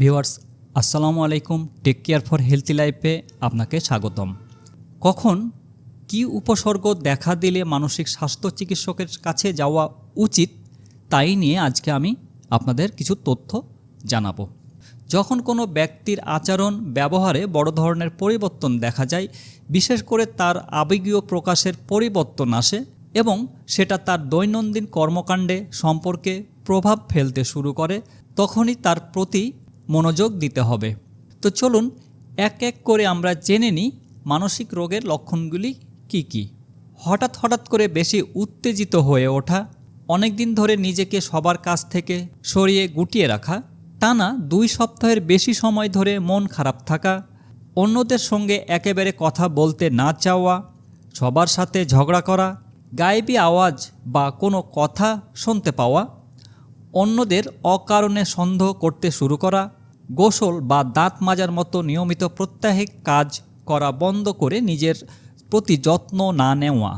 Viewers, আসসালামু আলাইকুম, take care for healthy লাইফে আপনাকে স্বাগতম। কখন কি উপসর্গ দেখা দিলে মানসিক স্বাস্থ্য চিকিৎসকের কাছে যাওয়া উচিত তাই নিয়ে আজকে আমি আপনাদের কিছু তথ্য জানাব। যখন কোনো ব্যক্তির আচরণ, ব্যবহারে বড় ধরনের পরিবর্তন দেখা যায়, বিশেষ করে তার আবেগীয় প্রকাশের পরিবর্তন আসে এবং সেটা তার দৈনন্দিন কর্মকাণ্ডে সম্পর্কে প্রভাব ফেলতে শুরু করে, তখনই তার প্রতি মনোযোগ দিতে হবে। তো চলুন, এক এক করে আমরা জেনে নিই মানসিক রোগের লক্ষণগুলি কি কি। হঠাৎ হঠাৎ করে বেশি উত্তেজিত হয়ে ওঠা অনেক দিন ধরে নিজেকে সবার কাছ থেকে সরিয়ে গুটিয়ে রাখা, টানা দুই সপ্তাহের বেশি সময় ধরে মন খারাপ থাকা, অন্যদের সঙ্গে একেবারে কথা বলতে না চাওয়া, সবার সাথে ঝগড়া করা, গায়েবী আওয়াজ বা কোনো কথা শুনতে পাওয়া অন্যদের অকারণে সন্দেহ করতে শুরু করা, গোসল বা দাঁত মাজার মতো নিয়মিত প্রত্যাহিক কাজ করা বন্ধ করে নিজের প্রতি যত্ন না নেওয়া।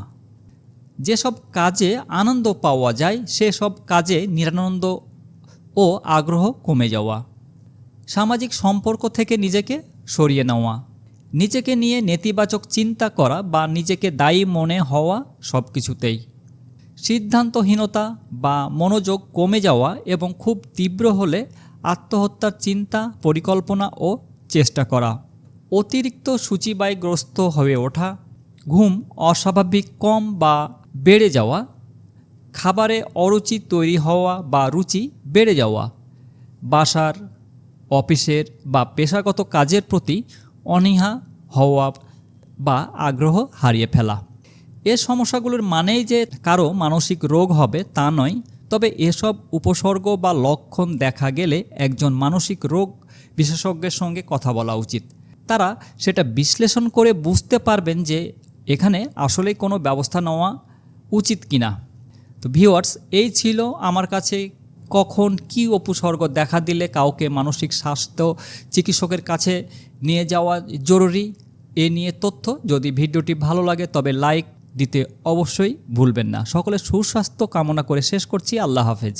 যেসব কাজে আনন্দ পাওয়া যায়, সেসব কাজে নিরানন্দ ও আগ্রহ কমে যাওয়া। সামাজিক সম্পর্ক থেকে নিজেকে সরিয়ে নেওয়া। নিজেকে নিয়ে নেতিবাচক চিন্তা করা বা নিজেকে দায়ী মনে হওয়া সব কিছুতেই সিদ্ধান্তহীনতা বা মনোযোগ কমে যাওয়া এবং খুব তীব্র হলে আত্মহত্যার চিন্তা, পরিকল্পনা ও চেষ্টা করা। অতিরিক্ত সূচিবায়গ্রস্ত হয়ে ওঠা, ঘুম অস্বাভাবিক কম বা বেড়ে যাওয়া, খাবারে অরুচি তৈরি হওয়া বা রুচি বেড়ে যাওয়া, বাসার, অফিসের বা পেশাগত কাজের প্রতি অনীহা হওয়া বা আগ্রহ হারিয়ে ফেলা। এ সমস্যাগুলোর মানেই যে কারও মানসিক রোগ হবে তা নয়, তবে এসব উপসর্গ বা লক্ষণ দেখা গেলে একজন মানসিক রোগ বিশেষজ্ঞের সঙ্গে কথা বলা উচিত। তারা সেটা বিশ্লেষণ করে বুঝতে পারবেন যে এখানে আসলেই কোনো ব্যবস্থা নেওয়া উচিত কিনা। তো ভিউয়ার্স, এই ছিল আমার কাছে কখন কি উপসর্গ দেখা দিলে কাউকে মানসিক স্বাস্থ্য চিকিৎসকের কাছে নিয়ে যাওয়া জরুরি এ নিয়ে তথ্য। যদি ভিডিওটি ভালো লাগে তবে লাইক দিতে অবশ্যই ভুলবেন না। সকলের সুস্বাস্থ্য কামনা করে শেষ করছি। আল্লাহ হাফেজ।